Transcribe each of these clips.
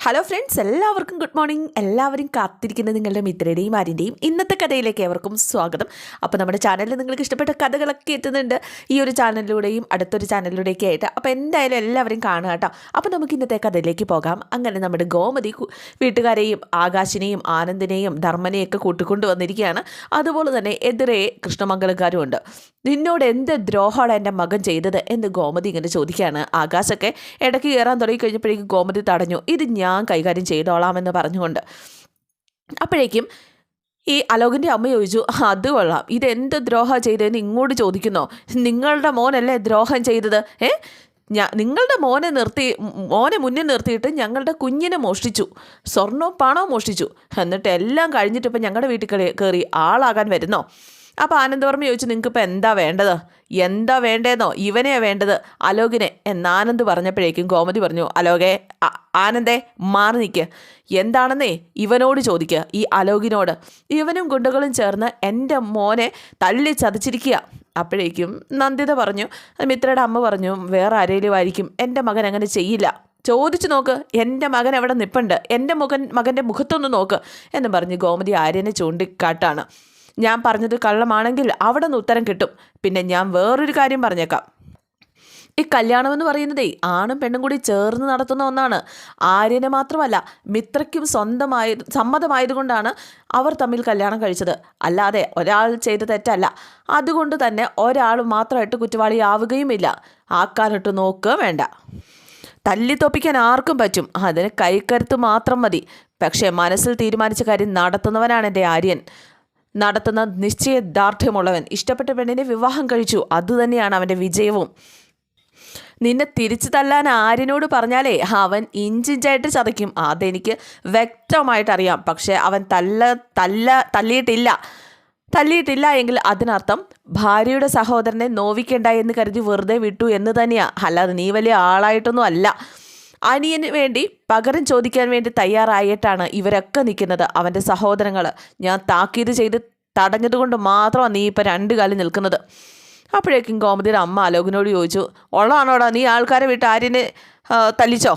Hello friends എല്ലാവർക്കും good morning എല്ലാവരും കാത്തിരിക്കുന്ന നിങ്ങളുടെ മിത്രയുടെയും ആരിന്റെയും ഇന്നത്തെ കഥയിലേക്ക് ഏവർക്കും സ്വാഗതം. അപ്പോൾ നമ്മുടെ ചാനലിൽ നിങ്ങൾക്ക് ഇഷ്ടപ്പെട്ട കഥകളൊക്കെ എത്തുന്നുണ്ട്. ഈ ഒരു ചാനലിലൂടെയും അടുത്തൊരു ചാനലിലൂടെയൊക്കെ ആയിട്ട്. അപ്പോൾ എന്തായാലും എല്ലാവരും കാണുക കേട്ടോ. അപ്പോൾ നമുക്ക് ഇന്നത്തെ കഥയിലേക്ക് പോകാം. അങ്ങനെ നമ്മുടെ ഗോമതി വീട്ടുകാരെയും ആകാശിനെയും ആനന്ദിനെയും ധർമ്മനെയൊക്കെ കൂട്ടിക്കൊണ്ടു വന്നിരിക്കുകയാണ് അതുപോലെ തന്നെ എതിരെ കൃഷ്ണമംഗലക്കാരും ഉണ്ട്. നിന്നോട് എന്ത് ദ്രോഹമാണ് എന്റെ മകൻ ചെയ്തത് എന്ന് ഗോമതി ഇങ്ങനെ ചോദിക്കുകയാണ്. ആകാശൊക്കെ ഇടയ്ക്ക് കയറാൻ തുടങ്ങി കഴിഞ്ഞപ്പോഴേക്കും ഗോമതി തടഞ്ഞു. ഇത് ഞാൻ കൈകാര്യം ചെയ്തോളാമെന്ന് പറഞ്ഞുകൊണ്ട്. അപ്പോഴേക്കും ഈ അലോകിന്റെ അമ്മ ചോദിച്ചു അത് കൊള്ളാം. ഇതെന്ത് ദ്രോഹം ചെയ്തതെന്ന് ഇങ്ങോട്ട് ചോദിക്കുന്നോ? നിങ്ങളുടെ മോനല്ലേ ദ്രോഹം ചെയ്തത്? ഏ? ഞാ നിങ്ങളുടെ മോനെ നിർത്തി മോനെ മുന്നിൽ നിർത്തിയിട്ട് ഞങ്ങളുടെ കുഞ്ഞിനെ മോഷ്ടിച്ചു. സ്വർണവും പണവും മോഷ്ടിച്ചു. എന്നിട്ട് എല്ലാം കഴിഞ്ഞിട്ട് ഞങ്ങളുടെ വീട്ടിൽ കയറി ആളാകാൻ വരുന്നോ? അപ്പോൾ ആനന്ദവർമ്മ ചോദിച്ചു നിങ്ങൾക്കിപ്പോൾ എന്താ വേണ്ടത്? എന്താ വേണ്ടതെന്നോ ഇവനെയാ വേണ്ടത്? അലോകിനെ? എന്ന് ആനന്ദ് പറഞ്ഞപ്പോഴേക്കും ഗോമതി പറഞ്ഞു അലോകെ ആനന്ദേ മാറി നിൽക്ക് എന്താണെന്നേ ഇവനോട് ചോദിക്കുക ഈ അലോകിനോട്. ഇവനും ഗുണ്ടകളും ചേർന്ന് എന്റെ മോനെ തള്ളി ചതച്ചിരിക്കുക അപ്പോഴേക്കും നന്ദിത പറഞ്ഞു മിത്രയുടെ അമ്മ പറഞ്ഞു വേറെ ആരെങ്കിലും ആയിരിക്കും എന്റെ മകൻ അങ്ങനെ ചെയ്യില്ല. ചോദിച്ചു നോക്ക് എന്റെ മകൻ എവിടെ നിൽപ്പുണ്ട് എന്റെ മുഖൻ മകന്റെ മുഖത്തൊന്ന് നോക്ക്. എന്ന് പറഞ്ഞ് ഗോമതി ആര്യനെ ചൂണ്ടിക്കാട്ടാണ്. ഞാൻ പറഞ്ഞത് കള്ളമാണെങ്കിൽ അവിടെ നിന്ന് ഉത്തരം കിട്ടും. പിന്നെ ഞാൻ വേറൊരു കാര്യം പറഞ്ഞേക്കാം. ഈ കല്യാണം എന്ന് പറയുന്നതേ ആണും പെണ്ണും കൂടി ചേർന്ന് നടത്തുന്ന ഒന്നാണ്. ആര്യനെ മാത്രമല്ല മിത്രയ്ക്കും സ്വന്തമായ സമ്മതമായതുകൊണ്ടാണ് അവർ തമ്മിൽ കല്യാണം കഴിച്ചത്. അല്ലാതെ ഒരാൾ ചെയ്ത തെറ്റല്ല. അതുകൊണ്ട് തന്നെ ഒരാൾ മാത്രമായിട്ട് കുറ്റവാളിയാവുകയുമില്ല. ആക്കാനിട്ട് നോക്കുക വേണ്ട. തല്ലി തല്ലിത്തൊപ്പിക്കാൻ ആർക്കും പറ്റും. അതിന് കൈക്കരുത്ത് മാത്രം മതി. പക്ഷേ മനസ്സിൽ തീരുമാനിച്ച കാര്യം നടത്തുന്നവനാണ് എന്റെ ആര്യൻ. നടത്തുന്ന നിശ്ചയദാർഢ്യമുള്ളവൻ ഇഷ്ടപ്പെട്ട പെണ്ണിനെ വിവാഹം കഴിച്ചു. അതുതന്നെയാണ് അവന്റെ വിജയവും. നിന്നെ തിരിച്ചു തല്ലാൻ ആരിനോട് പറഞ്ഞാലേ അവൻ ഇഞ്ചിഞ്ചായിട്ട് ചതയ്ക്കും. അതെനിക്ക് വ്യക്തമായിട്ടറിയാം പക്ഷേ അവൻ തല്ല തല്ല തല്ലിയിട്ടില്ല തല്ലിയിട്ടില്ല എങ്കിൽ അതിനർത്ഥം ഭാര്യയുടെ സഹോദരനെ നോവിക്കണ്ട എന്ന് കരുതി വെറുതെ വിട്ടു എന്ന് തന്നെയാ. അല്ലാതെ നീ വലിയ ആളായിട്ടൊന്നും അല്ല. അനിയന് വേണ്ടി പകരം ചോദിക്കാൻ വേണ്ടി തയ്യാറായിട്ടാണ് ഇവരൊക്കെ നിൽക്കുന്നത്. അവന്റെ സഹോദരങ്ങൾ ഞാൻ താക്കീത് ചെയ്ത് തടഞ്ഞതുകൊണ്ട് മാത്രമാണ് നീ ഇപ്പം രണ്ട് കാലം നിൽക്കുന്നത്. അപ്പോഴേക്കും ഗോമതിയുടെ അമ്മ അലോകിനോട് ചോദിച്ചു ഉള്ളതാണോടാ? നീ ആൾക്കാരെ വിട്ട് ആര്യനെ തല്ലിച്ചോ?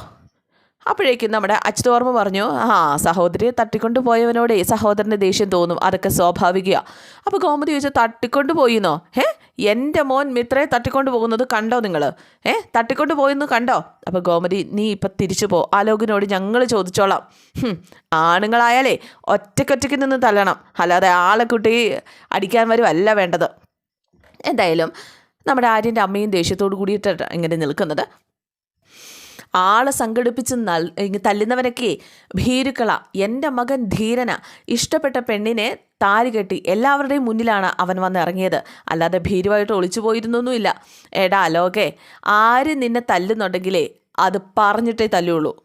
അപ്പോഴേക്കും നമ്മുടെ അച്യുതോർമ്മ പറഞ്ഞു ആ സഹോദരിയെ തട്ടിക്കൊണ്ട് പോയവനോടേ സഹോദരന്റെ ദേഷ്യം തോന്നും. അതൊക്കെ സ്വാഭാവികമാണ് അപ്പോൾ ഗോമതി ചോദിച്ചാൽ തട്ടിക്കൊണ്ട് പോയിന്നോ ഏ എന്റെ മോൻ മിത്രയെ തട്ടിക്കൊണ്ട് പോകുന്നത് കണ്ടോ നിങ്ങൾ ഏ തട്ടിക്കൊണ്ട് പോയെന്ന് കണ്ടോ? അപ്പോൾ ഗോമതി നീ ഇപ്പം തിരിച്ചു പോ. ആലോകിനോട് ഞങ്ങൾ ചോദിച്ചോളാം. ആണുങ്ങളായാലേ ഒറ്റയ്ക്കൊറ്റയ്ക്ക് നിന്ന് തല്ലണം. അല്ലാതെ ആളെ കുട്ടി അടിക്കാൻ വരുമല്ല വേണ്ടത്. എന്തായാലും നമ്മുടെ ആര്യന്റെ അമ്മയും ദേഷ്യത്തോടു കൂടിയിട്ടാണ് ഇങ്ങനെ നിൽക്കുന്നത്. ആളെ സംഘടിപ്പിച്ച് നൽ തല്ലുന്നവനൊക്കെ ഭീരുക്കള. എന്റെ മകൻ ധീരന. ഇഷ്ടപ്പെട്ട പെണ്ണിനെ താരി കെട്ടി എല്ലാവരുടെയും മുന്നിലാണ് അവൻ വന്ന് ഇറങ്ങിയത്. അല്ലാതെ ഭീരുവായിട്ട് ഒളിച്ചു പോയിരുന്നൊന്നുമില്ല. എടാ അലോകെ ആര് നിന്നെ തല്ലുന്നുണ്ടെങ്കിലേ അത് പറഞ്ഞിട്ടേ തല്ലുള്ളൂ.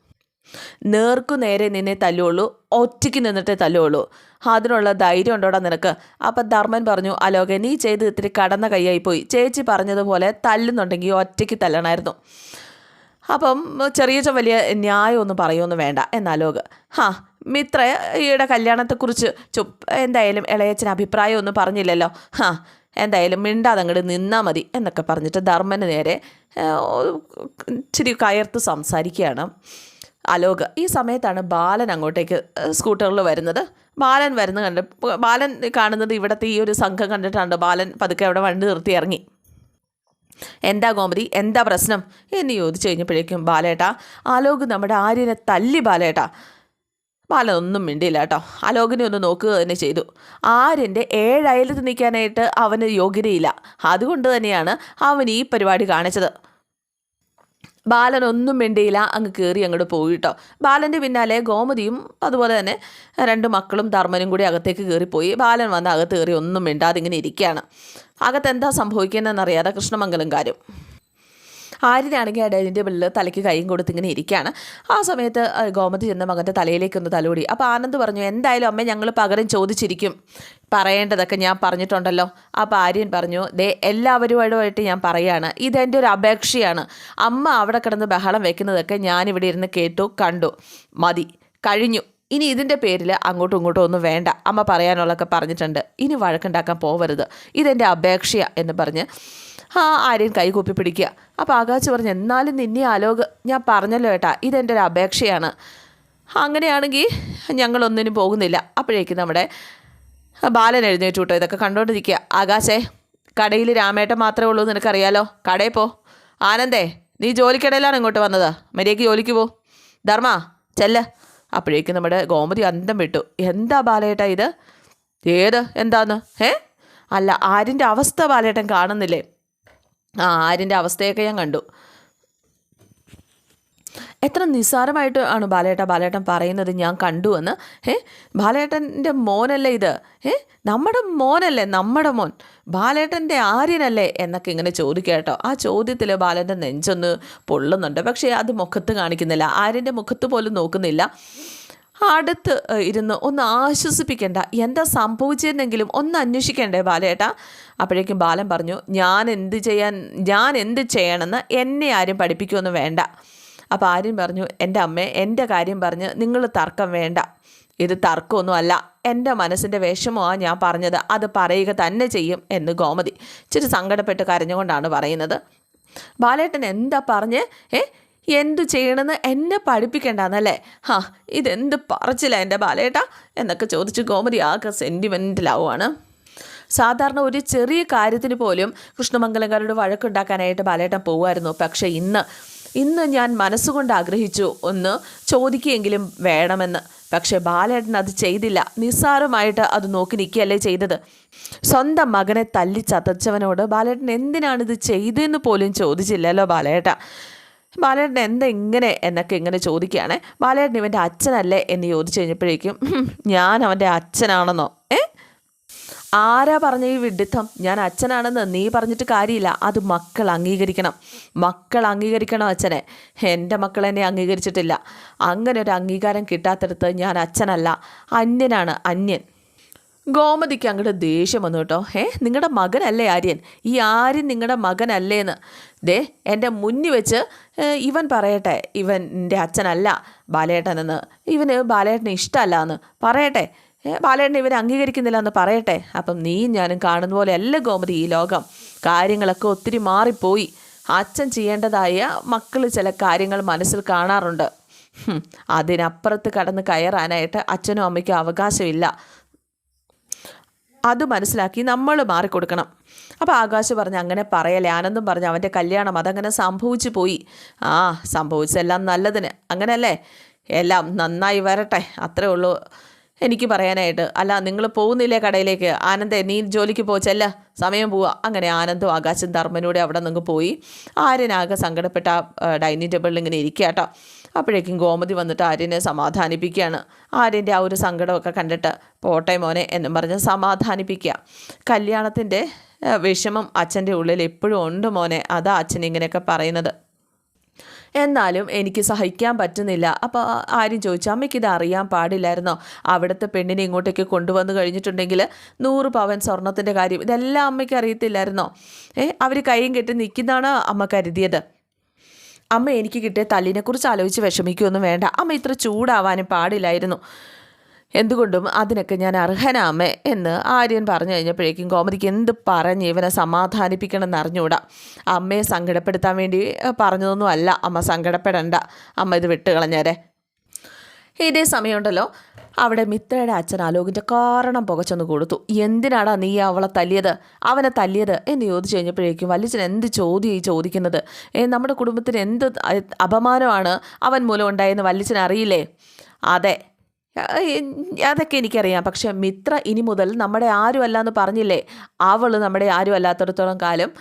നേർക്കു നേരെ നിന്നെ തല്ലുള്ളൂ ഒറ്റയ്ക്ക് നിന്നിട്ടേ തല്ലുള്ളൂ. അതിനുള്ള ധൈര്യം ഉണ്ടോടാ നിനക്ക്? അപ്പം ധർമ്മൻ പറഞ്ഞു അലോകെ നീ ചെയ്ത് ഇത്തിരി കടന്ന കൈയായി പോയി. ചേച്ചി പറഞ്ഞതുപോലെ തല്ലുന്നുണ്ടെങ്കിൽ ഒറ്റയ്ക്ക് തല്ലണമായിരുന്നു അപ്പം ചെറിയ വലിയ ന്യായമൊന്നും പറയുമൊന്നും വേണ്ട. എന്നാലോ ഹാ മിത്രയുടെ കല്യാണത്തെക്കുറിച്ച് ചു എന്തായാലും ഇളയച്ഛൻ അഭിപ്രായം ഒന്നും പറഞ്ഞില്ലല്ലോ. ഹാ എന്തായാലും മിണ്ടാതെ അങ്ങോട്ട് നിന്നാൽ മതി എന്നൊക്കെ പറഞ്ഞിട്ട് ധർമ്മന് നേരെ ഇച്ചിരി കയർത്ത് സംസാരിക്കുകയാണ്. അലോക് ഈ സമയത്താണ് ബാലൻ അങ്ങോട്ടേക്ക് സ്കൂട്ടറിൽ വരുന്നത്. ബാലൻ വരുന്ന കണ്ട് ബാലൻ കാണുന്നത് ഇവിടുത്തെ ഈ ഒരു സംഘം കണ്ടിട്ടാണ് ബാലൻ പതുക്കെ അവിടെ വണ്ടി നിർത്തി ഇറങ്ങി. എന്താ ഗോമതി? എന്താ പ്രശ്നം? എന്ന് ചോദിച്ചു കഴിഞ്ഞപ്പോഴേക്കും ബാലേട്ടാ ആലോക് നമ്മുടെ ആര്യനെ തല്ലി ബാലേട്ട. ബാലൻ ഒന്നും മിണ്ടിയില്ല കേട്ടോ. അലോകിനെ ഒന്ന് നോക്കുക തന്നെ ചെയ്തു. ആര്യന്റെ ഏഴയലത്ത് നിൽക്കാനായിട്ട് അവന് യോഗ്യതയില്ല. അതുകൊണ്ട് തന്നെയാണ് അവൻ ഈ പരിപാടി കാണിച്ചത്. ബാലൻ ഒന്നും മിണ്ടിയില്ല. അങ്ങ് കയറി അങ്ങോട്ട് പോയി കേട്ടോ ബാലന്റെ പിന്നാലെ ഗോമതിയും അതുപോലെ തന്നെ രണ്ട് മക്കളും ധർമ്മനും കൂടി അകത്തേക്ക് കയറിപ്പോയി ബാലൻ വന്ന് അകത്ത് കയറി ഒന്നും മിണ്ടാതെ ഇങ്ങനെ ഇരിക്കുകയാണ്. അകത്ത് എന്താ സംഭവിക്കുന്നതെന്നറിയാതെ കൃഷ്ണമംഗലംകാരും. ആര്യനാണെങ്കിൽ ആ ഡൈനിങ് ടേബിളിൽ തലയ്ക്ക് കൈയും കൊടുത്ത് ഇങ്ങനെ ഇരിക്കുകയാണ് ആ സമയത്ത് ഗോമതി ചെന്ന മകന്റെ തലയിലേക്ക് ഒന്ന് തലോടി. അപ്പോൾ ആനന്ദ് പറഞ്ഞു എന്തായാലും അമ്മ ഞങ്ങൾ പകരം ചോദിച്ചിരിക്കും. പറയേണ്ടതൊക്കെ ഞാൻ പറഞ്ഞിട്ടുണ്ടല്ലോ. അപ്പോൾ ആര്യൻ പറഞ്ഞു ദേ എല്ലാവരുമായിട്ട് ഞാൻ പറയാണ്. ഇതെന്റെ ഒരു അപേക്ഷയാണ്. അമ്മ അവിടെ കിടന്ന് ബഹളം വെക്കുന്നതൊക്കെ ഞാനിവിടെ ഇരുന്ന് കേട്ടു കണ്ടു. മതി. കഴിഞ്ഞു. ഇനി ഇതിന്റെ പേരിൽ അങ്ങോട്ടും ഇങ്ങോട്ടും ഒന്നും വേണ്ട. അമ്മ പറയാനുള്ളതൊക്കെ പറഞ്ഞിട്ടുണ്ട്. ഇനി വഴക്കുണ്ടാക്കാൻ പോവരുത്. ഇതെന്റെ അപേക്ഷയ എന്ന് പറഞ്ഞ് ആ ആര്യൻ കൈകൂപ്പി പിടിക്കുക. അപ്പോൾ ആകാശ് പറഞ്ഞു എന്നാലും നിന്നെ ആലോക് ഞാൻ പറഞ്ഞല്ലോ ഏട്ടാ ഇതെന്റെ ഒരു അപേക്ഷയാണ്. അങ്ങനെയാണെങ്കിൽ ഞങ്ങളൊന്നിനും പോകുന്നില്ല. അപ്പോഴേക്കും നമ്മുടെ ബാലൻ എഴുന്നേറ്റ് കൂട്ടോ. ഇതൊക്കെ കണ്ടുകൊണ്ടിരിക്കുക ആകാശേ കടയിൽ രാമേട്ടൻ മാത്രമേ ഉള്ളൂ നിനക്കറിയാലോ? കടയിൽ പോ. ആനന്ദേ നീ ജോലിക്കിടയിലാണ് ഇങ്ങോട്ട് വന്നത്. മര്യാദയ്ക്ക് ജോലിക്ക് പോ. ധർമ്മ ചെല്ല്. അപ്പോഴേക്കും നമ്മുടെ ഗോമതി അന്തം വിട്ടു. എന്താ ബാലേട്ട ഇത്? ഏത്? എന്താന്ന്? ഏ അല്ല ആരിന്റെ അവസ്ഥ ബാലേട്ടൻ കാണുന്നില്ലേ? ആ ആരിന്റെ അവസ്ഥയൊക്കെ ഞാൻ കണ്ടു. എത്ര നിസ്സാരമായിട്ട് ആണ് ബാലേട്ട ബാലേട്ടൻ പറയുന്നത് ഞാൻ കണ്ടു എന്ന്. ഏ ബാലേട്ടന്റെ മോനല്ലേ ഇത്? ഏ നമ്മുടെ മോനല്ലേ നമ്മുടെ മോൻ. ബാലേട്ടന്റെ ആര്യനല്ലേ എന്നൊക്കെ ഇങ്ങനെ ചോദിക്കുക കേട്ടോ. ആ ചോദ്യത്തിൽ ബാലേട്ടൻ നെഞ്ചൊന്ന് പൊള്ളുന്നുണ്ട്. പക്ഷേ അത് മുഖത്ത് കാണിക്കുന്നില്ല. ആര്യന്റെ മുഖത്ത് പോലും നോക്കുന്നില്ല. അടുത്ത് ഇരുന്ന് ഒന്ന് ആശ്വസിപ്പിക്കേണ്ട. എന്താ സംഭവിച്ചതെന്നെങ്കിലും ഒന്ന് അന്വേഷിക്കണ്ടേ ബാലേട്ടാ? അപ്പോഴേക്കും ബാലൻ പറഞ്ഞു ഞാൻ എന്ത് ചെയ്യാൻ ഞാൻ എന്ത് ചെയ്യണമെന്ന് എന്നെ ആരും പഠിപ്പിക്കുമെന്ന് വേണ്ട. അപ്പോൾ ആര്യം പറഞ്ഞു എന്റെ അമ്മേ എന്റെ കാര്യം പറഞ്ഞ് നിങ്ങൾ തർക്കം വേണ്ട. ഇത് തർക്കമൊന്നും അല്ല എന്റെ മനസ്സിന്റെ വിഷമമാണ് ഞാൻ പറഞ്ഞത്. അത് പറയുക തന്നെ ചെയ്യും എന്ന് ഗോമതി ഇച്ചിരി സങ്കടപ്പെട്ട് കരഞ്ഞുകൊണ്ടാണ് പറയുന്നത്. ബാലേട്ടൻ എന്താ പറഞ്ഞ്? ഏ എന്തു ചെയ്യണമെന്ന് എന്നെ പഠിപ്പിക്കേണ്ടെന്നല്ലേ? ഹാ ഇതെന്ത് പറച്ചില്ല എന്റെ ബാലേട്ട? എന്നൊക്കെ ചോദിച്ച് ഗോമതി ആകെ സെന്റിമെന്റിലാവുകയാണ് സാധാരണ ഒരു ചെറിയ കാര്യത്തിന് പോലും കൃഷ്ണമംഗലങ്കാരോട് വഴക്കുണ്ടാക്കാനായിട്ട് ബാലേട്ടൻ പോകുമായിരുന്നു പക്ഷേ ഇന്ന് ഇന്ന് ഞാൻ മനസ്സുകൊണ്ട് ആഗ്രഹിച്ചു ഒന്ന് ചോദിക്കുകയെങ്കിലും വേണമെന്ന്. പക്ഷേ ബാലേട്ടൻ അത് ചെയ്തില്ല. നിസ്സാരമായിട്ട് അത് നോക്കി നിൽക്കുകയല്ലേ ചെയ്തത്. സ്വന്തം മകനെ തല്ലി ചതച്ചവനോട് ബാലേട്ടൻ എന്തിനാണിത് ചെയ്തതെന്ന് പോലും ചോദിച്ചില്ലല്ലോ ബാലേട്ട. ബാലേട്ടൻ എന്താ ഇങ്ങനെ എന്നൊക്കെ ഇങ്ങനെ ചോദിക്കുകയാണേ. ബാലേട്ടൻ ഇവന്റെ അച്ഛനല്ലേ എന്ന് ചോദിച്ചു കഴിഞ്ഞപ്പോഴേക്കും ഞാൻ അവന്റെ അച്ഛനാണെന്നോ? ഏ? ആരാ പറഞ്ഞ ഈ വിഡിത്തം? ഞാൻ അച്ഛനാണെന്ന് നീ പറഞ്ഞിട്ട് കാര്യമില്ല. അത് മക്കൾ അംഗീകരിക്കണം. മക്കൾ അംഗീകരിക്കണം അച്ഛനെ. എന്റെ മക്കൾ എന്നെ അംഗീകരിച്ചിട്ടില്ല. അങ്ങനെ ഒരു അംഗീകാരം കിട്ടാത്തടത്ത് ഞാൻ അച്ഛനല്ല. അന്യനാണ്. അന്യൻ. ഗോമതിക്ക് അങ്ങോട്ട് ദേഷ്യം വന്നു കേട്ടോ. ഏ നിങ്ങളുടെ മകനല്ലേ ആര്യൻ? ഈ ആര്യൻ നിങ്ങളുടെ മകനല്ലേ എന്ന് ദേ എന്റെ മുന്നിൽ വെച്ച് ഇവൻ പറയട്ടെ. ഇവൻ എന്റെ അച്ഛനല്ല ബാലേട്ടനെന്ന്. ഇവന് ബാലേട്ടന് ഇഷ്ടമല്ല എന്ന് പറയട്ടെ. ബാലേട്ടൻ ഇവരെ അംഗീകരിക്കുന്നില്ല എന്ന് പറയട്ടെ. അപ്പം നീയും ഞാനും കാണുന്ന പോലെ അല്ല ഗോമതി ഈ ലോകം. കാര്യങ്ങളൊക്കെ ഒത്തിരി മാറിപ്പോയി. അച്ഛൻ ചെയ്യേണ്ടതായ മക്കൾ ചില കാര്യങ്ങൾ മനസ്സിൽ കാണാറുണ്ട്. അതിനപ്പുറത്ത് കടന്ന് കയറാനായിട്ട് അച്ഛനും അമ്മയ്ക്കും അവകാശമില്ല. അത് മനസ്സിലാക്കി നമ്മൾ മാറിക്കൊടുക്കണം. അപ്പോൾ ആകാശ് പറഞ്ഞ് അങ്ങനെ പറയല്ലേ ആനന്ദം പറഞ്ഞു അവന്റെ കല്യാണം അതങ്ങനെ സംഭവിച്ചു പോയി. ആ സംഭവിച്ചെല്ലാം നല്ലതിന്. അങ്ങനെയല്ലേ? എല്ലാം നന്നായി വരട്ടെ. അത്രേ ഉള്ളൂ. എനിക്ക് പറയാനായിട്ട് അല്ല നിങ്ങൾ പോകുന്നില്ലേ കടയിലേക്ക്? ആനന്ദേ നീ ജോലിക്ക് പോച്ചല്ല സമയം പോവുക അങ്ങനെ ആനന്ദും ആകാശം ധർമ്മനൂടെ അവിടെ നിന്ന് പോയി. ആര്യനാകെ സങ്കടപ്പെട്ട ഡൈനിങ് ടേബിളിൽ ഇങ്ങനെ ഇരിക്കുക കേട്ടോ അപ്പോഴേക്കും ഗോമതി വന്നിട്ട് ആര്യനെ സമാധാനിപ്പിക്കുകയാണ്. ആര്യന്റെ ആ ഒരു സങ്കടമൊക്കെ കണ്ടിട്ട് പോട്ടെ മോനെ എന്നും പറഞ്ഞ് സമാധാനിപ്പിക്കുക. കല്യാണത്തിന്റെ വിഷമം അച്ഛന്റെ ഉള്ളിൽ എപ്പോഴും ഉണ്ട് മോനെ. അതാ അച്ഛൻ ഇങ്ങനെയൊക്കെ പറയുന്നത്. എന്നാലും എനിക്ക് സഹിക്കാൻ പറ്റുന്നില്ല. അപ്പോൾ ആരും ചോദിച്ചു അമ്മയ്ക്ക് ഇത് അറിയാൻ പാടില്ലായിരുന്നോ? അവിടുത്തെ പെണ്ണിനെ ഇങ്ങോട്ടേക്ക് കൊണ്ടുവന്ന് കഴിഞ്ഞിട്ടുണ്ടെങ്കിൽ നൂറ് പവൻ സ്വർണത്തിന്റെ കാര്യം ഇതെല്ലാം അമ്മയ്ക്ക് അറിയത്തില്ലായിരുന്നോ? ഏ അവർ കൈയും കെട്ടി നിൽക്കുന്നതാണ് അമ്മ കരുതിയത്. അമ്മ എനിക്ക് കിട്ടിയ തല്ലിനെക്കുറിച്ച് ആലോചിച്ച് വിഷമിക്കുകയൊന്നും വേണ്ട. അമ്മ ഇത്ര ചൂടാവാനും പാടില്ലായിരുന്നു. എന്തുകൊണ്ടും അതിനൊക്കെ ഞാൻ അർഹനാമേ എന്ന് ആര്യൻ പറഞ്ഞു കഴിഞ്ഞപ്പോഴേക്കും കോമതിക്ക് എന്ത് പറഞ്ഞ് ഇവനെ സമാധാനിപ്പിക്കണം എന്ന് അറിഞ്ഞുകൂടാ അമ്മയെ സങ്കടപ്പെടുത്താൻ വേണ്ടി പറഞ്ഞതൊന്നും അല്ല അമ്മ സങ്കടപ്പെടണ്ട. അമ്മ ഇത് വിട്ടുകളഞ്ഞേരെ. ഇതേ സമയമുണ്ടല്ലോ. അവിടെ മിത്രയുടെ അച്ഛൻ അലോകിന്റെ കാരണം പുകച്ചൊന്ന് കൊടുത്തു. എന്തിനാടാ നീ അവളെ തല്ലിയത്? അവനെ തല്ലിയത് എന്ന് ചോദിച്ചു കഴിഞ്ഞപ്പോഴേക്കും വല്യച്ഛൻ എന്ത് ചോദ്യം ചോദിക്കുന്നത്? നമ്മുടെ കുടുംബത്തിന് എന്ത് അപമാനമാണ് അവൻ മൂലം ഉണ്ടായെന്ന് വല്യച്ഛൻ അറിയില്ലേ? അതെ. അതൊക്കെ എനിക്കറിയാം. പക്ഷെ മിത്ര ഇനി മുതൽ നമ്മുടെ ആരുമല്ല എന്ന് പറഞ്ഞില്ലേ? അവൾ നമ്മുടെ ആരും അല്ലാത്തടത്തോളം കാലം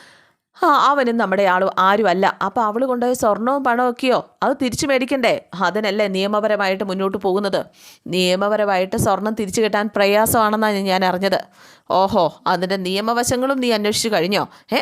അവനും നമ്മുടെ ആളും ആരുമല്ല. അപ്പോൾ അവൾ കൊണ്ടുപോയ സ്വർണവും പണമൊക്കെയോ അത് തിരിച്ചു മേടിക്കണ്ടേ? അതിനല്ലേ നിയമപരമായിട്ട് മുന്നോട്ട് പോകുന്നത്? നിയമപരമായിട്ട് സ്വർണം തിരിച്ചു കിട്ടാൻ പ്രയാസമാണെന്നാണ് ഞാൻ അറിഞ്ഞത്. ഓഹോ അതിന്റെ നിയമവശങ്ങളും നീ അന്വേഷിച്ചു കഴിഞ്ഞോ? ഏ?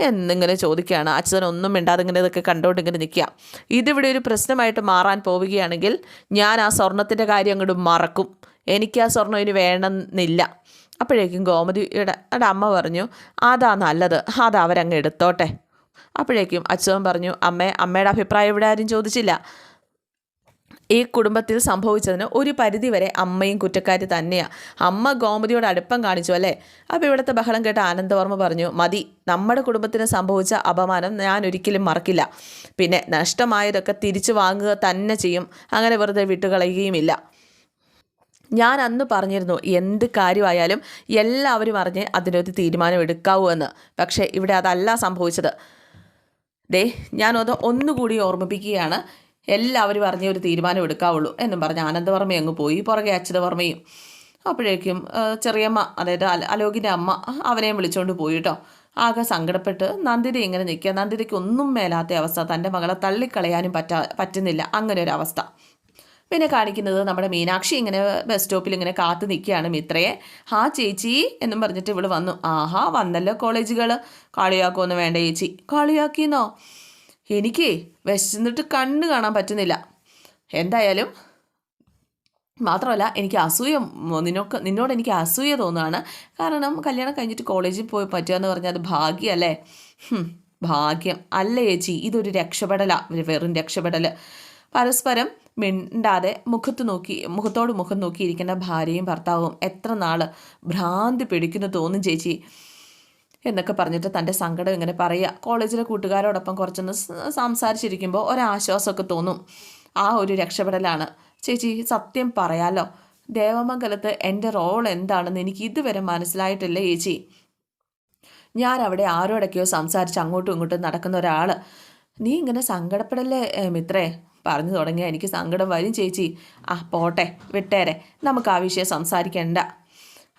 എന്നിങ്ങനെ ചോദിക്കുകയാണ്. അച്ഛൻ ഒന്നും മിണ്ടാതെ ഇങ്ങനെ ഇതൊക്കെ കണ്ടുകൊണ്ട് ഇങ്ങനെ നിൽക്കുക. ഇതിവിടെ ഒരു പ്രശ്നമായിട്ട് മാറാൻ പോവുകയാണെങ്കിൽ ഞാൻ ആ സ്വർണത്തിന്റെ കാര്യം അങ്ങോട്ട് മറക്കും. എനിക്ക് ആ സ്വർണം ഇനി വേണമെന്നില്ല. അപ്പോഴേക്കും ഗോമതിയുടെ അമ്മ പറഞ്ഞു അതാ നല്ലത്. അത് അവരങ്ങ് എടുത്തോട്ടെ. അപ്പോഴേക്കും അച്ഛൻ പറഞ്ഞു അമ്മേ അമ്മയുടെ അഭിപ്രായം ഇവിടെ ആരും ചോദിച്ചില്ല. ഈ കുടുംബത്തിൽ സംഭവിച്ചതിന് ഒരു പരിധിവരെ അമ്മയും കുറ്റക്കാരി തന്നെയാണ് അമ്മ ഗോമതിയോട് അടുപ്പം കാണിച്ചു അല്ലേ? അപ്പോൾ ഇവിടുത്തെ ബഹളം കേട്ട ആനന്ദവർമ്മ പറഞ്ഞു മതി നമ്മുടെ കുടുംബത്തിന് സംഭവിച്ച അപമാനം ഞാൻ ഒരിക്കലും മറക്കില്ല. പിന്നെ നഷ്ടമായതൊക്കെ തിരിച്ചു വാങ്ങുക തന്നെ ചെയ്യും. അങ്ങനെ വെറുതെ വിട്ടുകളയുകയുമില്ല. ഞാൻ അന്ന് പറഞ്ഞിരുന്നു എന്ത് കാര്യമായാലും എല്ലാവരും അറിഞ്ഞ് അതിനൊരു തീരുമാനം എടുക്കാവൂ എന്ന്. പക്ഷേ ഇവിടെ അതല്ല സംഭവിച്ചത്. ദേ ഞാനത് ഒന്നുകൂടി ഓർമ്മിപ്പിക്കുകയാണ്. എല്ലാവരും അറിഞ്ഞ ഒരു തീരുമാനം എടുക്കാവുള്ളൂ എന്നും പറഞ്ഞ് ആനന്ദവർമ്മ അങ്ങ് പോയി. പുറകെ അച്യുതവർമ്മയും അപ്പോഴേക്കും ചെറിയമ്മ അതായത് അലോകിന്റെ അമ്മ അവനെയും വിളിച്ചുകൊണ്ട് പോയി കേട്ടോ ആകെ സങ്കടപ്പെട്ട് നന്ദിത ഇങ്ങനെ നിൽക്കുക. നന്ദിതയ്ക്ക് ഒന്നും മേലാത്ത അവസ്ഥ. തന്റെ മകളെ തള്ളിക്കളയാനും പറ്റാ പറ്റുന്നില്ല. അങ്ങനെ ഒരു അവസ്ഥ. പിന്നെ കാണിക്കുന്നത് നമ്മുടെ മീനാക്ഷി ഇങ്ങനെ ബസ് സ്റ്റോപ്പിൽ ഇങ്ങനെ കാത്തു നിൽക്കുകയാണ് മിത്രയെ. ഹാ ചേച്ചി എന്നും പറഞ്ഞിട്ട് ഇവൾ വന്നു. ആഹാ വന്നല്ലോ കോളേജുകൾ കാളിയാക്കുമെന്ന് വേണ്ട ചേച്ചി. കളിയാക്കിന്നോ? എനിക്ക് വിശന്നിട്ട് കണ്ണ് കാണാൻ പറ്റുന്നില്ല. എന്തായാലും മാത്രമല്ല എനിക്ക് അസൂയ നിന്നൊക്കെ നിന്നോട് എനിക്ക് അസൂയ തോന്നുകയാണ്. കാരണം കല്യാണം കഴിഞ്ഞിട്ട് കോളേജിൽ പോയി പറ്റുക എന്ന് പറഞ്ഞാൽ അത് ഭാഗ്യമല്ലേ? ഭാഗ്യം. അല്ല ചേച്ചി? ഇതൊരു രക്ഷപ്പെടലാണ് വെറും രക്ഷപ്പെടൽ പരസ്പരം മിണ്ടാതെ മുഖത്ത് നോക്കി മുഖത്തോട് മുഖം നോക്കിയിരിക്കുന്ന ഭാര്യയും ഭർത്താവും എത്ര നാൾ ഭ്രാന്തി പിടിക്കുന്നു തോന്നും ചേച്ചി. എന്നൊക്കെ പറഞ്ഞിട്ട് തന്റെ സങ്കടം ഇങ്ങനെ പറയുക. കോളേജിലെ കൂട്ടുകാരോടൊപ്പം കുറച്ചൊന്ന് സംസാരിച്ചിരിക്കുമ്പോൾ ഒരാശ്വാസമൊക്കെ തോന്നും. ആ ഒരു രക്ഷപ്പെടലാണ്. ചേച്ചി സത്യം പറയാലോ. ദേവമംഗലത്ത് എന്റെ റോൾ എന്താണെന്ന് എനിക്ക് ഇതുവരെ മനസ്സിലായിട്ടില്ല ചേച്ചി. ഞാൻ അവിടെ ആരോടൊക്കെയോ സംസാരിച്ച് അങ്ങോട്ടും ഇങ്ങോട്ടും നടക്കുന്ന ഒരാൾ നീ ഇങ്ങനെ സങ്കടപ്പെടല്ലേ മിത്രേ? പറഞ്ഞു തുടങ്ങിയാൽ എനിക്ക് സങ്കടം വരും ചേച്ചി. ആ പോട്ടെ വിട്ടേരെ. നമുക്ക് ആ വിഷയം സംസാരിക്കണ്ട.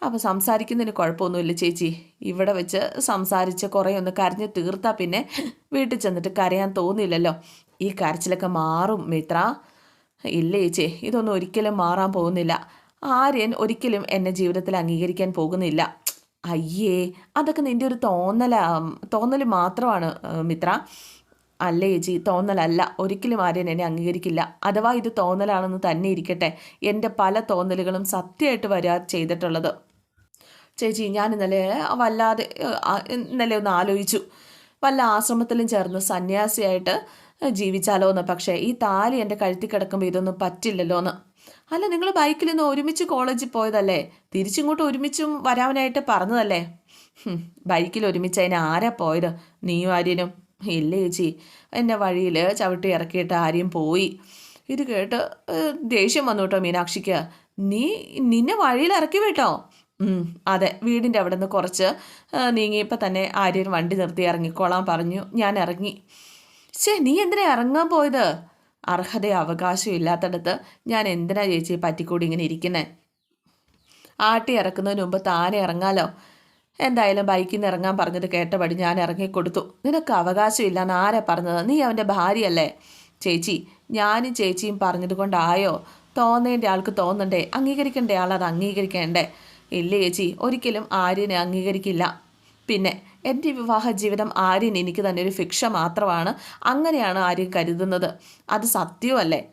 അപ്പോൾ സംസാരിക്കുന്നതിന് കുഴപ്പമൊന്നുമില്ല ചേച്ചി. ഇവിടെ വെച്ച് സംസാരിച്ച് കുറേ ഒന്ന് കരഞ്ഞ് തീർത്താൽ പിന്നെ വീട്ടിൽ ചെന്നിട്ട് കരയാൻ തോന്നില്ലല്ലോ ഈ കരച്ചിലൊക്കെ മാറും മിത്ര. ഇല്ല ചേച്ചി. ഇതൊന്നും ഒരിക്കലും മാറാൻ പോകുന്നില്ല. ആര്യൻ ഒരിക്കലും എന്നെ ജീവിതത്തിൽ അംഗീകരിക്കാൻ പോകുന്നില്ല. അയ്യേ അതൊക്കെ നിന്റെ ഒരു തോന്നല തോന്നൽ മാത്രമാണ് മിത്ര. അല്ല ചേച്ചി? തോന്നലല്ല. ഒരിക്കലും ആര്യൻ എന്നെ അംഗീകരിക്കില്ല. അഥവാ ഇത് തോന്നലാണെന്ന് തന്നെ ഇരിക്കട്ടെ. എന്റെ പല തോന്നലുകളും സത്യമായിട്ട് വരാ ചെയ്തിട്ടുള്ളത്. ചേച്ചി ഞാൻ ഇന്നലെ വല്ലാതെ ഇന്നലെ ഒന്ന് ആലോചിച്ചു. വല്ല ആശ്രമത്തിലും ചേർന്ന് സന്യാസിയായിട്ട് ജീവിച്ചാലോ എന്ന്. പക്ഷേ ഈ താലി എന്റെ കഴുത്തി കിടക്കുമ്പോൾ ഇതൊന്നും പറ്റില്ലല്ലോ എന്ന്. അല്ല നിങ്ങൾ ബൈക്കിൽ നിന്ന് ഒരുമിച്ച് കോളേജിൽ പോയതല്ലേ? തിരിച്ചിങ്ങോട്ട് ഒരുമിച്ചും വരാനായിട്ട് പറഞ്ഞതല്ലേ? ബൈക്കിൽ ഒരുമിച്ച് അതിന് ആരാ പോയത്? നീയും ആര്യനും. ഇല്ല ചേച്ചി? എന്നെ വഴിയിൽ ചവിട്ടി ഇറക്കിയിട്ട് ആരെയും പോയി. ഇത് കേട്ട് ദേഷ്യം വന്നു കേട്ടോ മീനാക്ഷിക്ക്. നീ നിന്നെ വഴിയിൽ ഇറക്കി വിട്ടോ? അതെ വീടിന്റെ അവിടെ നിന്ന് കുറച്ച് നീങ്ങിയപ്പോൾ തന്നെ ആര്യൻ വണ്ടി നിർത്തി ഇറങ്ങിക്കോളാൻ പറഞ്ഞു. ഞാൻ ഇറങ്ങി. ശേ നീ എന്തിനാ ഇറങ്ങാൻ പോയത്? അർഹത അവകാശം ഇല്ലാത്തടത്ത് ഞാൻ എന്തിനാ ചേച്ചി പറ്റിക്കൂടി ഇങ്ങനെ ഇരിക്കുന്നത് ആട്ടി ഇറക്കുന്നതിന് മുമ്പ് താനെ ഇറങ്ങാലോ? എന്തായാലും ബൈക്കിൽ നിന്ന് ഇറങ്ങാൻ പറഞ്ഞത് കേട്ടപടി ഞാൻ ഇറങ്ങിക്കൊടുത്തു. നിനക്ക് അവകാശമില്ല എന്ന് ആരാ പറഞ്ഞത്? നീ അവന്റെ ഭാര്യയല്ലേ? ചേച്ചി ഞാനും ചേച്ചിയും പറഞ്ഞത് കൊണ്ടായോ? തോന്നേണ്ട ആൾക്ക് തോന്നണ്ടേ? അംഗീകരിക്കേണ്ട ആൾ അത് അംഗീകരിക്കേണ്ടേ? ഇല്ല ചേച്ചി ഒരിക്കലും ആര്യനെ അംഗീകരിക്കില്ല. പിന്നെ എന്റെ വിവാഹ ജീവിതം ആര്യൻ എനിക്ക് തന്നെ ഒരു ഫിക്ഷ മാത്രമാണ്. അങ്ങനെയാണ് ആര്യൻ കരുതുന്നത്. അത് സത്യമല്ലേ?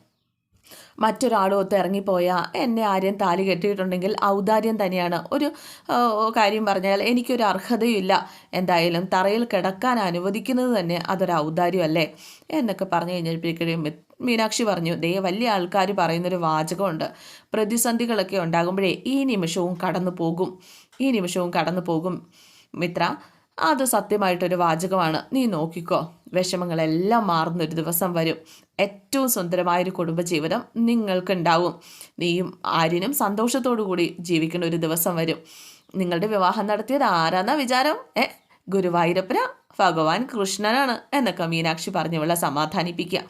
മറ്റൊരാളുമൊത്ത് ഇറങ്ങിപ്പോയാൽ എന്നെ ആരെയും താലി കെട്ടിയിട്ടുണ്ടെങ്കിൽ ഔദാര്യം തന്നെയാണ്. ഒരു കാര്യം പറഞ്ഞാൽ എനിക്കൊരു അർഹതയുമില്ല. എന്തായാലും തറയിൽ കിടക്കാൻ അനുവദിക്കുന്നത് തന്നെ അതൊരു ഔദാര്യമല്ലേ? എന്നൊക്കെ പറഞ്ഞു കഴിഞ്ഞപ്പോഴേക്കും മീനാക്ഷി പറഞ്ഞു ദേ വലിയ ആൾക്കാർ പറയുന്നൊരു വാചകമുണ്ട്. പ്രതിസന്ധികളൊക്കെ ഉണ്ടാകുമ്പോഴേ ഈ നിമിഷവും കടന്നു പോകും. ഈ നിമിഷവും കടന്നു പോകും. മിത്ര അത് സത്യമായിട്ടൊരു വാചകമാണ്. നീ നോക്കിക്കോ. വിഷമങ്ങളെല്ലാം മാറുന്നൊരു ദിവസം വരും. ഏറ്റവും സുന്ദരമായൊരു കുടുംബജീവിതം നിങ്ങൾക്കുണ്ടാവും. നീയും ആര്യനും സന്തോഷത്തോടു കൂടി ജീവിക്കുന്ന ഒരു ദിവസം വരും. നിങ്ങളുടെ വിവാഹം നടത്തിയത് ആരാന്നാ വിചാരം? ഏ? ഗുരുവായൂരപ്പന ഭഗവാൻ കൃഷ്ണനാണ് എന്നൊക്കെ മീനാക്ഷി പറഞ്ഞുള്ള സമാധാനിപ്പിക്കുക.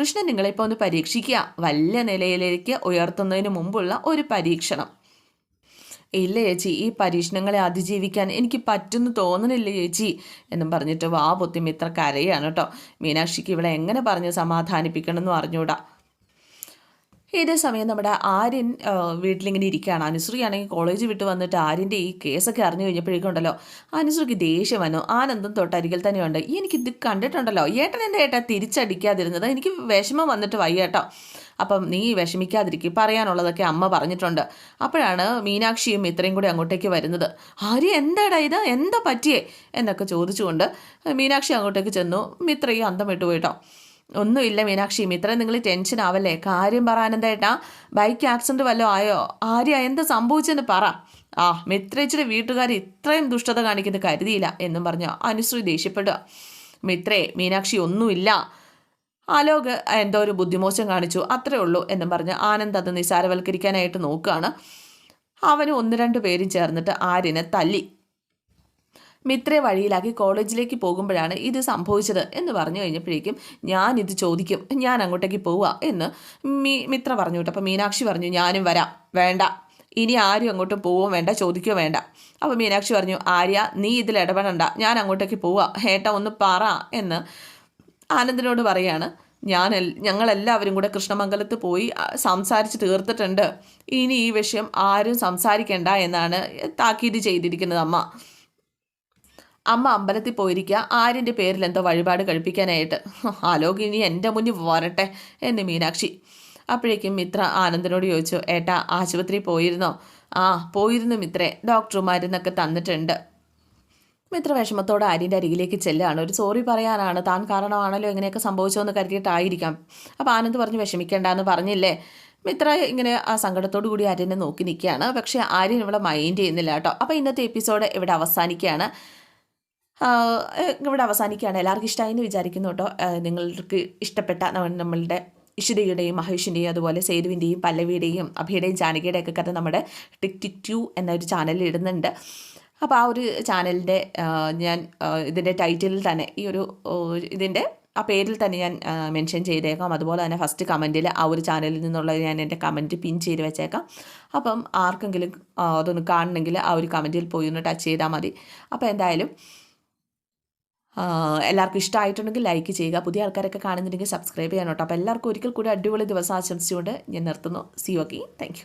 കൃഷ്ണൻ നിങ്ങളിപ്പോൾ ഒന്ന് പരീക്ഷിക്കുക. വലിയ നിലയിലേക്ക് ഉയർത്തുന്നതിന് മുമ്പുള്ള ഒരു പരീക്ഷണം. ഇല്ല ചേച്ചി ഈ പരീക്ഷണങ്ങളെ അതിജീവിക്കാൻ എനിക്ക് പറ്റുന്നു തോന്നുന്നില്ല ചേച്ചി? എന്നും പറഞ്ഞിട്ട് വാ പൊത്തി മിത്ര കരയാണ് കേട്ടോ. മീനാക്ഷിക്ക് ഇവിടെ എങ്ങനെ പറഞ്ഞ് സമാധാനിപ്പിക്കണമെന്ന് അറിഞ്ഞൂടാ. ഇതേ സമയം നമ്മുടെ ആര്യൻ വീട്ടിലിങ്ങനെ ഇരിക്കുകയാണ്. അനുശ്രീ ആണെങ്കിൽ കോളേജ് വിട്ട് വന്നിട്ട് ആര്യന്റെ ഈ കേസൊക്കെ അറിഞ്ഞു കഴിഞ്ഞപ്പോഴേക്കുണ്ടല്ലോ അനുശ്രീക്ക് ദേഷ്യം വന്നു. ആനന്ദം തൊട്ടരികിൽ തന്നെയുണ്ട്. എനിക്കിത് കണ്ടിട്ടുണ്ടല്ലോ. ഏട്ടൻ എന്റെ ഏട്ടാ തിരിച്ചടിക്കാതിരുന്നത്. എനിക്ക് വിഷമം വന്നിട്ട് വയ്യേട്ടോ അപ്പം നീ വിഷമിക്കാതിരിക്കും പറയാനുള്ളതൊക്കെ അമ്മ പറഞ്ഞിട്ടുണ്ട്. അപ്പോഴാണ് മീനാക്ഷിയും ഇത്രയും കൂടി അങ്ങോട്ടേക്ക് വരുന്നത്. ആര്യ എന്താടാ ഇത്? എന്താ പറ്റിയേ? എന്നൊക്കെ ചോദിച്ചുകൊണ്ട് മീനാക്ഷി അങ്ങോട്ടേക്ക് ചെന്നു. മിത്രയും അന്തം വിട്ടു പോയിട്ടോ. ഒന്നുമില്ല മീനാക്ഷി മിത്ര നിങ്ങൾ ടെൻഷൻ ആവല്ലേ? കാര്യം പറ ആനന്ദേട്ടാ ബൈക്ക് ആക്സിഡന്റ് വല്ലതും ആയോ? ആര്യ എന്ത് സംഭവിച്ചെന്ന് പറ. ആ മിത്രേച്ചിയുടെ വീട്ടുകാർ ഇത്രയും ദുഷ്ടത കാണിക്കുന്നത് കരുതിയില്ല എന്നും പറഞ്ഞു അനുശ്രീ ദേഷ്യപ്പെടുക. മിത്രേ മീനാക്ഷി ഒന്നുമില്ല. ആലോക് എന്തോ ഒരു ബുദ്ധിമോശം കാണിച്ചു. അത്രേ ഉള്ളൂ എന്ന് പറഞ്ഞ് ആനന്ദ് അത് നിസാരവൽക്കരിക്കാനായിട്ട് നോക്കുകയാണ്. അവന് ഒന്ന് രണ്ട് പേരും ചേർന്നിട്ട് ആര്യനെ തല്ലി. മിത്രയെ വഴിയിലാക്കി കോളേജിലേക്ക് പോകുമ്പോഴാണ് ഇത് സംഭവിച്ചത് എന്ന് പറഞ്ഞു കഴിഞ്ഞപ്പോഴേക്കും ഞാൻ ഇത് ചോദിക്കും ഞാൻ അങ്ങോട്ടേക്ക് പോവുക എന്ന് മീ മിത്ര പറഞ്ഞു കേട്ടോ അപ്പോൾ മീനാക്ഷി പറഞ്ഞു ഞാനും വരാം. വേണ്ട. ഇനി ആരും അങ്ങോട്ടും പോവുകയും വേണ്ട ചോദിക്കുകയോ വേണ്ട. അപ്പോൾ മീനാക്ഷി പറഞ്ഞു ആര്യ നീ ഇതിൽ ഇടപെടണ്ട. ഞാൻ അങ്ങോട്ടേക്ക് പോവുക ഏട്ട ഒന്ന് പറ എന്ന് ആനന്ദിനോട് പറയാണ് ഞാൻ ഞങ്ങളെല്ലാവരും കൂടെ കൃഷ്ണമംഗലത്ത് പോയി സംസാരിച്ച് തീർത്തിട്ടുണ്ട്. ഇനി ഈ വിഷയം ആരും സംസാരിക്കേണ്ട എന്നാണ് താക്കീത് ചെയ്തിരിക്കുന്നത് അമ്മ. അമ്മ അമ്പലത്തിൽ പോയിരിക്കുക. ആര്യന്റെ പേരിൽ എന്തോ വഴിപാട് കഴിപ്പിക്കാനായിട്ട്. ആലോക് ഇനി എന്റെ മുന്നിൽ വരട്ടെ എന്ന് മീനാക്ഷി. അപ്പോഴേക്കും മിത്ര ആനന്ദനോട് ചോദിച്ചു ഏട്ടാ ആശുപത്രി പോയിരുന്നോ? ആ പോയിരുന്നു മിത്രേ. ഡോക്ടർമാരെന്നൊക്കെ തന്നിട്ടുണ്ട്. മിത്ര വിഷമത്തോടെ ആര്യന്റെ അരികിലേക്ക് ചെല്ലുകയാണ് ഒരു സോറി പറയാനാണ് താൻ കാരണമാണല്ലോ ഇങ്ങനെയൊക്കെ സംഭവിച്ചോന്ന് കരുതിയിട്ടായിരിക്കാം അപ്പോൾ ആനന്ദ് പറഞ്ഞ് വിഷമിക്കേണ്ടെന്ന് പറഞ്ഞില്ലേ മിത്ര ഇങ്ങനെ ആ സങ്കടത്തോടു കൂടി ആര്യനെ നോക്കി നിൽക്കുകയാണ് പക്ഷേ ആര്യൻ ഇവിടെ മൈൻഡ് ചെയ്യുന്നില്ല കേട്ടോ അപ്പോൾ ഇന്നത്തെ എപ്പിസോഡ് ഇവിടെ അവസാനിക്കുകയാണ് ഇവിടെ അവസാനിക്കുകയാണ് എല്ലാവർക്കും ഇഷ്ടമായി എന്ന് വിചാരിക്കുന്നു കേട്ടോ നിങ്ങൾക്ക് ഇഷ്ടപ്പെട്ട നമ്മളുടെ ഇഷിതയുടെയും മഹേഷിന്റെയും അതുപോലെ സേതുവിന്റെയും പല്ലവിയുടെയും അഭിയുടെയും ജാനകിയുടെയൊക്കെ കഥ നമ്മുടെ ടിക് ടിക് ട്യൂ എന്നൊരു ചാനലിൽ ഇടുന്നുണ്ട് അപ്പോൾ ആ ഒരു ചാനലിന്റെ ഞാൻ ഇതിന്റെ ടൈറ്റിലിൽ തന്നെ ഈ ഒരു ഇതിന്റെ ആ പേരിൽ തന്നെ ഞാൻ മെൻഷൻ ചെയ്തേക്കാം. അതുപോലെ തന്നെ ഫസ്റ്റ് കമന്റിൽ ആ ഒരു ചാനലിൽ നിന്നുള്ള ഞാൻ എന്റെ കമന്റ് പിൻ ചെയ്ത് വെച്ചേക്കാം. അപ്പം ആർക്കെങ്കിലും അതൊന്ന് കാണണമെങ്കിൽ ആ ഒരു കമന്റിൽ പോയി ഒന്ന് ടച്ച് ചെയ്താൽ മതി. അപ്പോൾ എന്തായാലും എല്ലാവർക്കും ഇഷ്ടമായിട്ടുണ്ടെങ്കിൽ ലൈക്ക് ചെയ്യുക. പുതിയ ആൾക്കാരൊക്കെ കാണുന്നുണ്ടെങ്കിൽ സബ്സ്ക്രൈബ് ചെയ്യാനോട്ടോ അപ്പോൾ എല്ലാവർക്കും ഒരിക്കൽ കൂടി അടിപൊളി ദിവസം ആശംസിച്ചുകൊണ്ട് ഞാൻ നിർത്തുന്നു. C okay thank